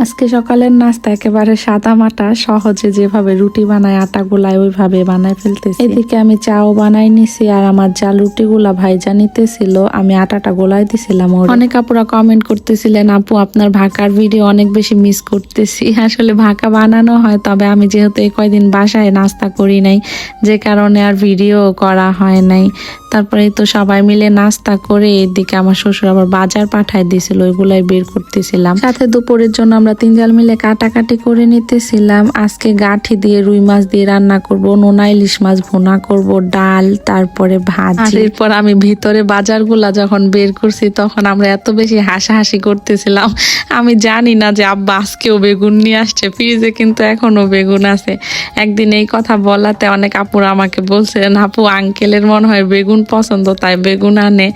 আজকে সকালের নাস্তা একেবারে সাদা মাটা সহজে যেভাবে রুটি বানায় আটা গুলায় ওইভাবে বানায় ফেলতেছি। এদিকে আমি চাও বানাই নিছি আর আমার যা রুটি গুলা ভাইজা নিতেছিল আমি আটাটা গোলাই দিছিলাম। অনেক আপুরা কমেন্ট করতেছিলেন আপু আপনার ভাকার ভিডিও অনেক বেশি মিস করতেছি। আসলে ভাকা বানানো হয় তবে আমি যেহেতু এই কয়দিন বাসায় নাস্তা করি নাই যে কারণে আর ভিডিও করা হয় নাই। তারপরে তো সবাই মিলে নাস্তা করে এদিকে আমার শ্বশুর আবার বাজার পাঠায় দিয়েছিল ওইগুলাই বের করতেছিলাম। সাথে দুপুরের জন্য আমরা তিনজাল মিলে কাটাকাটি করে নিতেছিলাম। আজকে গাঠি দিয়ে রুই মাছ দিয়ে রান্না করব, নোনা ইলিশ মাছ ভুনা করব, ডাল, তারপরে ভাজি। এরপর আমি ভিতরে বাজারগুলা যখন বের করছি, তখন আমরা এত বেশি হাসাহাসি করতেছিলাম। আমি জানি না যে আব্বা আজকেও বেগুন নিয়ে আসছে, ফ্রিজে কিন্তু এখনও বেগুন আছে। একদিন এই কথা বলাতে অনেক আপুরা আমাকে বলছিলেন আপু, আঙ্কেলের মনে হয় বেগুন পছন্দ, তাই বেগুন আনে।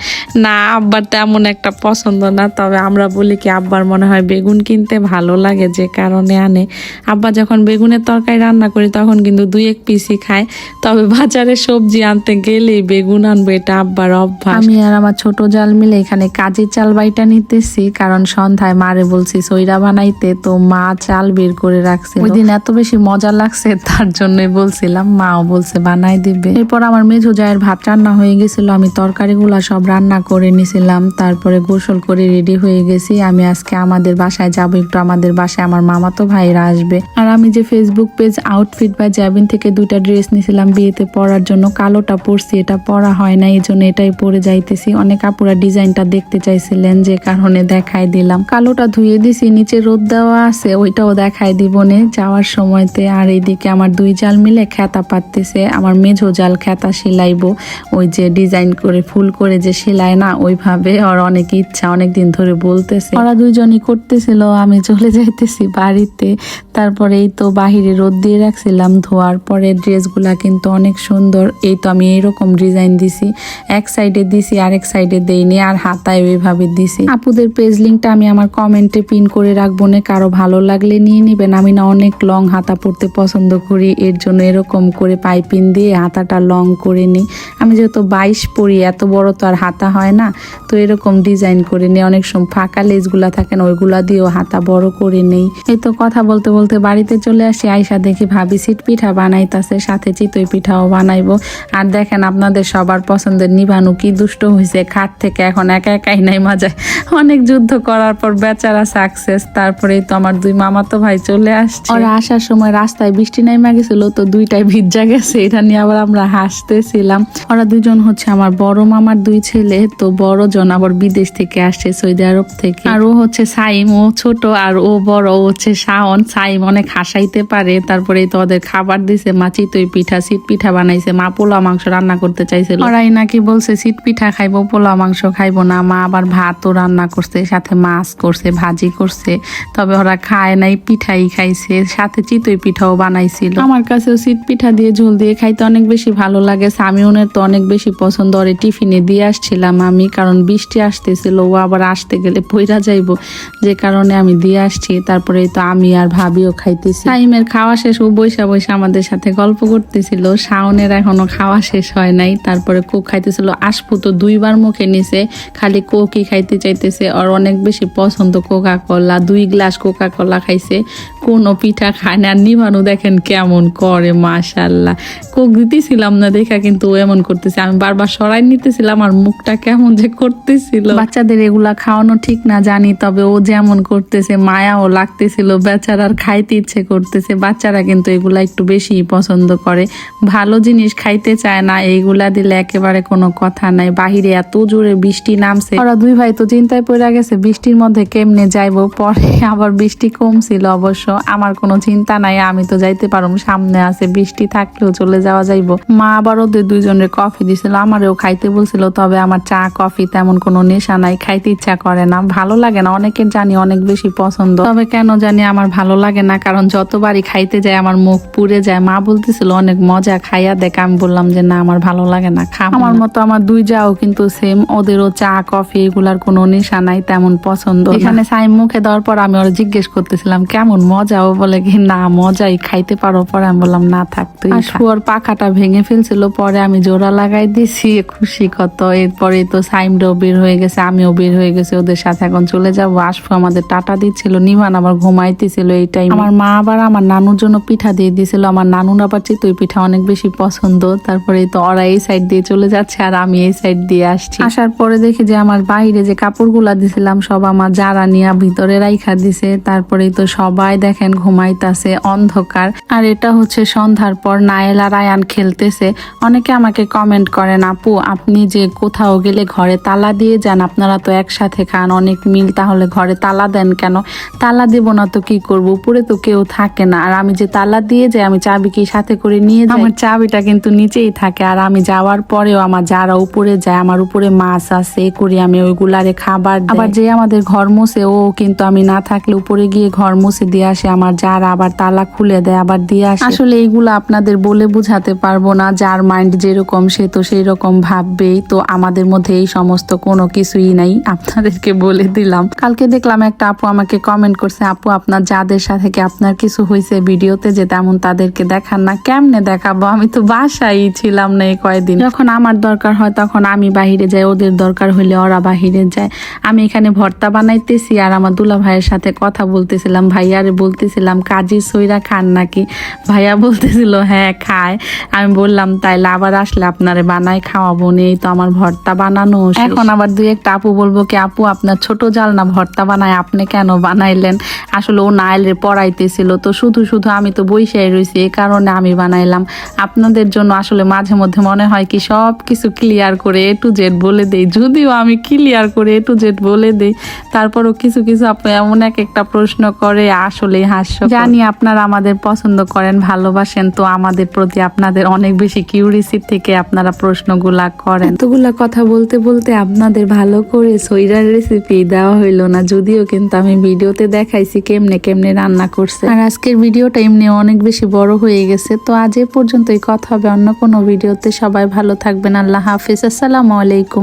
না, আব্বার তেমন একটা পছন্দ না, তবে আমরা বলি কি আব্বার মনে হয় বেগুন কিনতে ভালো লাগে যে কারণে আনে। আব্বা যখন বেগুনের তরকারি রান্না করি তখন কিন্তু দুই এক পিসি খায়। তবে বাজারে সবজি আনতে গেলেই বেগুন আনব এটা আব্বার অভ্যাস। আমি আর আমার ছোট জাল মিলে এখানে কাজের চাল বাইটা নিতেছি কারণ সন্ধ্যায় মারে বলছি সইরা বানাইতে তো মা চাল বের করে রাখছে ওই দিন এত বেশি মজা লাগছে তার জন্যই বলছিলাম মাও বলছে বানাই দিবে। এরপর আমার মেঝো জায়ের ভাত রান্না হয়ে গেছিল আমি তরকারিগুলা সব রান্না করে নিছিলাম তারপরে গোসল করে রেডি হয়ে গেছি। আমি আজকে আমাদের বাসায় যাব একটু আমাদের বাসায় আমার মামাতো ভাইরা আসবে। আর আমি যে ফেসবুক পেজ আউটফিট বা জ্যাবিন থেকে দুইটা ড্রেস নিয়েছিলাম বিয়েতে পরার জন্য, কালোটা পরছি, এটা পরা হয় না এই জন্য এটাই পরে যাইতেছি। অনেক আপুরা ডিজাইনটা দেখতে চাইছিলেন, যে কারণে দেখাই দিলাম। কালোটা ধুয়ে দিছি, নিচে রোদ দেওয়া আছে, ওইটাও দেখাই দিব নে। যাওয়ার সময়তে আর এইদিকে আমার দুই জাল মিলে খেতা পাততেছে, আমার মেঝো জাল খেতা সিলাইবো। ওই যে ডিজাইন করে, ফুল করে যে সেলাই না, ওইভাবে ওর অনেক ইচ্ছা অনেক দিন ধরে বলতেছে। ওরা দুইজনই করতেছিল, আমি চলে যাইতেছি বাড়িতে। তারপরে এই তো বাহিরে রোদ দিয়ে রাখছিলাম, ধোয়ার পরে ড্রেসগুলা কিন্তু অনেক সুন্দর। এই তো আমি এইরকম ডিজাইন দিছি, এক সাইডে দিছি, আরেক সাইডে দেইনি, আর হাতায় ওইভাবে দিছি। আপুদের পেজ লিঙ্কটা আমি আমার কমেন্টে পিন করে রাখব, না কারও ভালো লাগলে নিয়ে নেবেন। আমি না অনেক লং হাতা পরতে পছন্দ করি, এর জন্য এরকম করে পাইপিন দিয়ে হাতাটা লং করে নিই। আমি যেহেতু বাইশ পরি, এত বড় তো আর হাতা হয় না, তো এরকম ডিজাইন করে নিই। অনেক সময় ফাঁকা লেজগুলা থাকে না, ওইগুলা দিয়েও হাতা বড় করে নেই। এই তো কথা বলতে বলতে বাড়িতে চলে আসি আয়সা দেখি ভাবি সিট পিঠা বানাইতাছে, সাথে চিতই পিঠাও বানাইবো। আর দেখেন আপনাদের সবার পছন্দের নিভানু কি দুষ্ট হয়েছে খাট থেকে এখন একা একাই নাই মাজায় অনেক যুদ্ধ করার পর বেচারা সাকসেস তারপরেই তো আমার দুই মামাতো ভাই চলে আসছে। ওরা আসার সময় রাস্তায় বৃষ্টি নাইমা গেছিল, তো দুইটাই ভিজা গেছে, এটা নিয়ে আবার আমরা হাসতেছিলাম। ওরা দুজন হচ্ছে আমার বড় মামার দুই ছেলে, তো বড় জন আবার বিদেশ থেকে আসছে সৌদি আরব থেকে। আর ও হচ্ছে সাইম, ও ছোট, আর ও বড় হচ্ছে শাওন, সাইম অনেক হাসাইতে পারে। তারপরে তো ওদের খাবার দিছে মা চিতই পিঠা, সিট পিঠা বানাইছে। মা পোলা মাংস রান্না করতে চাইছিল। ওরাই নাকি বলছে, সিট পিঠা খাইবো পোলা মাংস খাইবো না। মা আবার ভাতও রান্না করছে, সাথে মাছ করছে, ভাজি করছে। তবে ওরা খায় নাই, পিঠাই খাইছে, সাথে চিতই পিঠাও বানাইছিল। আমার কাছেও সিট পিঠা দিয়ে ঝোল দিয়ে খাইতে অনেক বেশি ভালো লাগে। সামিউনের তো অনেক বেশি পছন্দ, ওরে টিফিনে দিয়ে আসছিলাম আমি, কারণ বৃষ্টি আসতেছিল, ও আবার আসতে গেলে পইরা যাইবো। যে কারণে আমি দিয়ে আসছি, তারপরে তো আমি আর ভাবিও খাইতেছি। সাইমের খাওয়া শেষ, ও বৈশা বৈশা আমাদের সাথে গল্প করতেছিল। শাওনের এখনও খাওয়া শেষ হয় নাই, তারপরে কোক খাইতেছিল। আশপু তো দুইবার মুখে নিছে, খালি কোকই খাইতে চাইতেছে। আর অনেক বেশি পছন্দ কোকা কলা দুই গ্লাস কোকা কলা খাইছে। কোনো পিঠা খায় না। নিভানু দেখেন কেমন করে, মাশাল্লাহ। কোক দিতেছিলাম না দেখা, কিন্তু ও এমন করতেছে। আমি বারবার সরাই নিতেছিলাম, আর মুখটা কেমন যে করতেছিল। বাচ্চাদের এগুলা খাওয়ানো ঠিক না জানি, তবে ও যেমন করতেছে মায়াও লাগতেছিল, বেচারার খাইতে ইচ্ছে করতেছে। বাচ্চারা কিন্তু এগুলা একটু বেশি পছন্দ করে। ভালো জিনিস খাইতে চায় না, এইগুলা দিলে একেবারে কোনো কথা নাই। বাহিরে এত জোরে বৃষ্টি নামছে। ওরা দুই ভাই তো চিন্তায় পড়ে গেছে, বৃষ্টির মধ্যে কেমনে যাইবো? পরে আবার বৃষ্টি কমছিল অবশ্য। আমার কোনো চিন্তা নাই, আমি তো যাইতে পারুম। সামনে আছে বৃষ্টি, থাকলেও চলে যাওয়া যাইবো। মা আবার ওদের দুইজনের কফি দিছিল, আমারও খাইতে বলছিল, তবে আমার চা, কফি তেমন কোনো নেশা নাই, খাইতে ইচ্ছা করে না। ভালো লাগে না, অনেকের জানি অনেক বেশি পছন্দ তবে কেন জানি আমার ভালো লাগে না কারণ যতবারই খাইতে যায় আমার মুখ পুড়ে যায়। মা বলতেছিল অনেক মজা খাইয়া দেখ। আমি বললাম যে না আমার ভালো লাগে না খা। আমার মতো আমার দুই যাও কিন্তু সেম ওদেরও চা কফি এগুলার কোনো নেশা নাই তেমন পছন্দ এখানে সাইম মুখে দেওয়ার পর আমি ওরা জিজ্ঞেস করতেছিলাম কেমন মজা? ও বলে কি না মজাই খাইতে পারো। পরে আমি বললাম না থাক তুই আর শুয়ার পাখাটা ভেঙে ফেলছিল পরে আমি জোড়া লাগাই দিছি খুশি কত। এরপরে তো সাইমটাও বের হয়ে গেছে আমিও বের হয়ে গেছি ওদের সাথে এখন চলে যাব। আসব আমাদের টাটা দিচ্ছিল। নিমান আবার ঘুমাইতেছিল এই টাইম আমার মা আবার আমার নানুর জন্য পিঠা দিয়ে দিয়েছিল আমার নানুর আবার চিতই পিঠা অনেক বেশি পছন্দ। তারপরে তো ওরা এই সাইড দিয়ে চলে যাচ্ছে আর আমি এই সাইড দিয়ে আসছি। আসার পরে দেখি যে আমার বাইরে যে কাপড়গুলা দিছিলাম সব আমার যারা নিয়ে ভিতরে রাইখা দিছে। তারপরে তো সবাই দেখেন ঘুমাইতাছে অন্ধকার। আর এটা হচ্ছে সন্ধ্যার পর নায়েল আর আয়ান খেলতেছে। অনেকে আমাকে কমেন্ট করেন আপু আপনি যে কোথাও গেলে ঘরে তালা দিয়ে যান আপনারা তো একসাথে খান অনেক মিল তাহলে ঘরে তালা দেন কেন? তালা দিব না তো কি করব? উপরে তো কেউ থাকে না। আর আমি যে তালা দিয়ে যাই আমি চাবি কি সাথে করে নিয়ে যাই। আমার চাবিটা কিন্তু নিচেই থাকে। আর আমি যাওয়ার পরেও আমার যারা উপরে যায় আমার উপরে মাছ আছে করি আমি ওইগুলারে খাবার আবার যে আমাদের ঘর মুছে ও কিন্তু আমি না থাকলে উপরে গিয়ে ঘর মুছে দিয়ে আসে। আমার যারা আবার তালা খুলে দেয় আবার দিয়ে আসে। আসলে এইগুলো আপনাদের বলে বুঝাতে পারব না। যার মাইন্ড যেরকম সে তো সেই রকম ভাববেই। তো আমাদের মধ্যে এই সমস্ত কোনো কিছুই নাই। আপনাদেরকে বলে দিলাম। কালকে দেখলাম একটা আপু আমাকে কমেন্ট করছে আপু আপনার যাদের সাথে কি আপনার কিছু হয়েছে ভিডিওতে যে তেমন তাদেরকে দেখান না? কেমনে দেখাবো? আমি তো বাসায় ছিলাম না এই কয়েকদিন যখন আমার দরকার হয় তখন আমি বাহিরে যাই ওদের দরকার হলে ওরা বাহিরে যায়। আমি এখানে ভর্তা বানাইতেছি আর আমার দুলা ভাইয়ের সাথে কথা বলতেছিলাম। ভাইয়ারে বলতেছিলাম কাজী সইরা খান নাকি? ভাইয়া বলতেছিল হ্যাঁ খায়। আমি বললাম তাইলে আবার আসলে আপনারে বানাই খাওয়াবো নেই তো আমার ভর্তা বানানো এখন আবার দুই একটা আপু বলব কি আপু আপনার ছোট জাল না ভর্তা বানায় আপনি কেন বানাইলেন। আসলে ও নাইলে পড়াইতেছিল। তো শুধু শুধু আমি তো বইসাই রয়েছি এই কারণে আমি বানাইলাম। আপনাদের জন্য আসলে মাঝে মধ্যে মনে হয় কি সব কিছু ক্লিয়ার করে এ টু জেড বলে দেই। যদিও আমি ক্লিয়ার করে এ টু জেড বলে দেই, তারপরও কিছু কিছু আপনি এমন এক একটা প্রশ্ন করে আসলে হাস্য জানি আপনারা আমাদের পছন্দ করেন, ভালোবাসেন, তো আমাদের প্রতি আপনাদের অনেক বেশি কিউরিসি থেকে আপনারা প্রশ্নগুলা করেন। এতগুলা কথা বলতে বলতে আপনাদের ভালো করে সইরার রেসিপি দেওয়া হইল না, যদিও কিন্তু আমি ভিডিওতে দেখাইছি কেমনে কেমনে রান্না করছে। আর আজকের ভিডিওটা এমনি অনেক বেশি বড় হয়ে গেছে। তো আজ এ পর্যন্তই কথা হবে অন্য কোনো ভিডিওতে। সবাই ভালো থাকবেন। আল্লাহ হাফিজ। আসসালামু আলাইকুম।